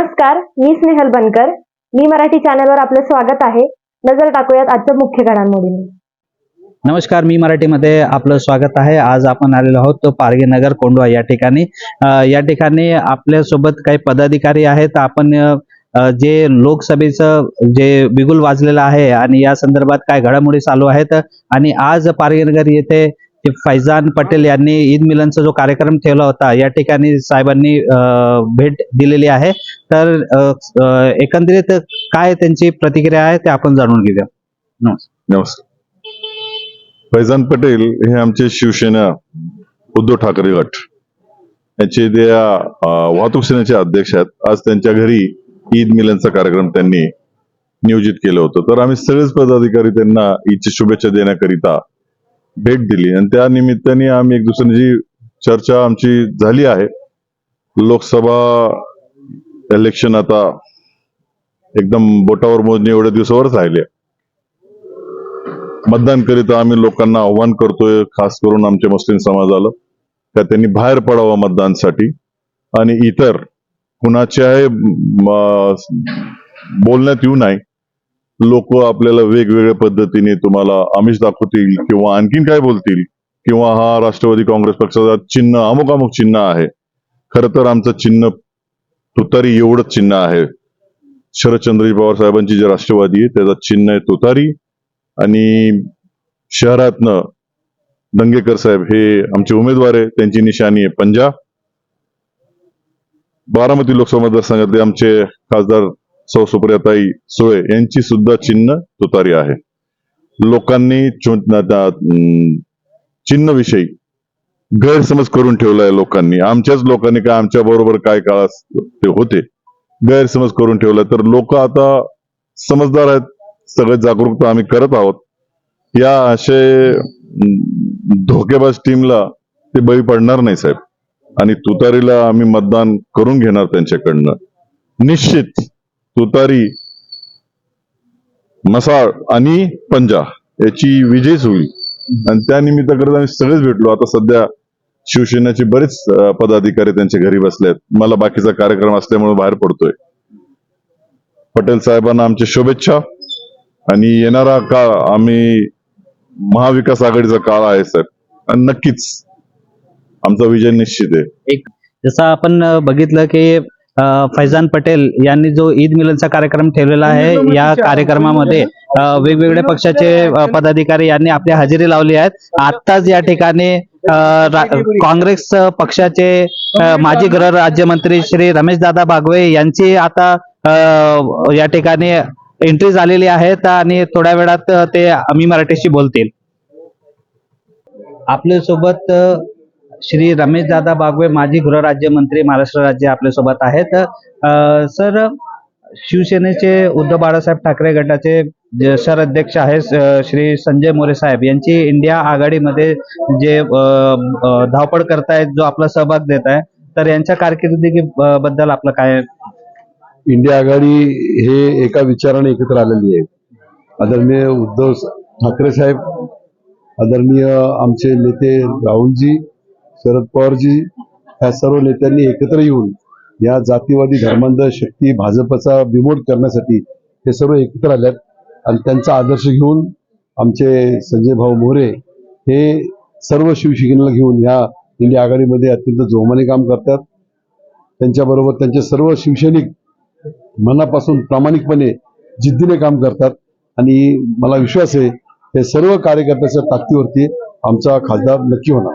नमस्कार मी स्नेहल बनकर. मी मराठी चॅनलवर आपलं स्वागत आहे. नजर टाकूयात आजच्या मुख्य घडामोडींनी. नमस्कार मी मराठीमध्ये आपलं स्वागत आहे. आज आपण आलेलो आहोत पारगीनगर कोंडवा या ठिकाणी. या ठिकाणी आपल्यासोबत काही पदाधिकारी आहेत. आपण जे लोकसभेचं जे बिगुल वाजलेलं आहे आणि या संदर्भात काय घडामोडी चालू आहेत आणि आज पारगीनगर येथे ते फैजान पटेल यांनी ईद मिलनचा जो कार्यक्रम ठेवला होता या ठिकाणी साहेबांनी भेट दिलेली आहे. तर एकंदरीत काय त्यांची प्रतिक्रिया आहे ते आपण जाणून घेऊया. नमस्कार. फैजान पटेल हे आमचे शिवसेना उद्धव ठाकरे गट. याचे त्या वाहतूक सेनेचे अध्यक्ष आहेत. आज त्यांच्या घरी ईद मिलनचा कार्यक्रम त्यांनी नियोजित केलं होतं. तर आम्ही सगळेच पदाधिकारी त्यांना ईदची शुभेच्छा देण्याकरिता भेट दिली. आणि त्या निमित्ताने आम्ही एक दुसऱ्याची चर्चा आमची झाली आहे लोकसभा इलेक्शन आता एकदम बोटावर मोजणे एवढ्या दिवसावरच राहिले मतदान करीता आम्ही लोकांना आव्हान करतोय खास करून आमच्या मुस्लिम समाजाला का त्यांनी बाहेर पडावं मतदानसाठी. आणि इतर कुणाच्याही बोलण्यात येऊ नये लोक आपल्याला वेगवेगळ्या पद्धतीने तुम्हाला आमिष दाखवतील किंवा आणखीन काय बोलतील किंवा हा राष्ट्रवादी काँग्रेस पक्षाचा चिन्ह अमुक अमुक चिन्ह आहे. खर तर आमचं चिन्ह तुतारी एवढंच चिन्ह आहे. शरदचंद्रजी पवार साहेबांची जे राष्ट्रवादी आहे त्याचा चिन्ह आहे तुतारी. आणि शहरातनं दंगेकर साहेब हे आमचे उमेदवार आहे त्यांची निशाणी आहे पंजा बारामती लोकसभा मतदारसंघातले आमचे खासदार सौ सुप्रियाताई सुळे यांची सुद्धा चिन्ह तुतारी आहे. लोकांनी चिन्ह विषयी गैरसमज करून ठेवलाय लोकांनी. आमच्याच लोकांनी काय आमच्या बरोबर काय काळात ते होते गैरसमज करून ठेवलाय तर लोक आता समजदार आहेत सगळे जागरूकता आम्ही करत आहोत. या असे धोकेबाज टीमला ते बळी पडणार नाही साहेब. आणि तुतारीला आम्ही मतदान करून घेणार त्यांच्याकडनं. निश्चित तुतारी मसाळ आणि पंजा याची विजयच होईल आणि त्या निमित्ताकडे आम्ही सगळेच भेटलो. आता सध्या शिवसेनेचे बरेच पदाधिकारी त्यांच्या घरी बसलेत. मला बाकीचा कार्यक्रम असल्यामुळे बाहेर पडतोय. पटेल साहेबांना आमच्या शुभेच्छा. आणि येणारा काळ आम्ही महाविकास आघाडीचा काळ आहे सर आणि नक्कीच आमचा विजय निश्चित आहे. जसं आपण बघितलं की फैजान पटेल यांनी जो ईद मिलनचा कार्यक्रम ठेवलेला आहे या कार्यक्रमामध्ये वेगवेगळ्या पक्षाचे पदाधिकारी यांनी आपली हजेरी लावली आहेत. आत्ताच या ठिकाणी काँग्रेस पक्षाचे माजी गृह राज्यमंत्री श्री रमेशदादा बागवे यांची आता या ठिकाणी एंट्री झालेली आहे तर आणि थोड्या वेळात ते आम्ही मराठीशी बोलतील. आपल्यासोबत अ, श्री रमेश दादा बागवे माजी गृहराज्यमंत्री महाराष्ट्र राज्य आपल्यासोबत आहेत. सर शिवसेनेचे उद्धव बाळासाहेब ठाकरे गटाचे सर शहराध्यक्ष आहेत श्री संजय मोरे साहेब. यांची इंडिया आघाडीमध्ये जे धावपळ करतायत जो आपला सहभाग देत आहे तर यांच्या कारकिर्दी बद्दल आपलं काय? इंडिया आघाडी हे एका विचाराने एकत्र आलेली आहे. आदरणीय उद्धव ठाकरे साहेब आदरणीय आमचे नेते राहुलजी शरद पवारजी ह्या सर्व नेत्यांनी एकत्र येऊन या जातीवादी धर्मांध शक्ती भाजपचा बिमोड करण्यासाठी हे सर्व एकत्र आल्यात. आणि त्यांचा आदर्श घेऊन आमचे संजय भाऊ मोरे हे सर्व शिवसेनेला घेऊन या इंडिया आघाडीमध्ये अत्यंत जोमाने काम करतात. त्यांच्याबरोबर त्यांचे सर्व शिवसैनिक मनापासून प्रामाणिकपणे जिद्दीने काम करतात. आणि मला विश्वास आहे हे सर्व कार्यकर्त्याच्या ताकदीवरती आमचा खासदार नक्की होणार.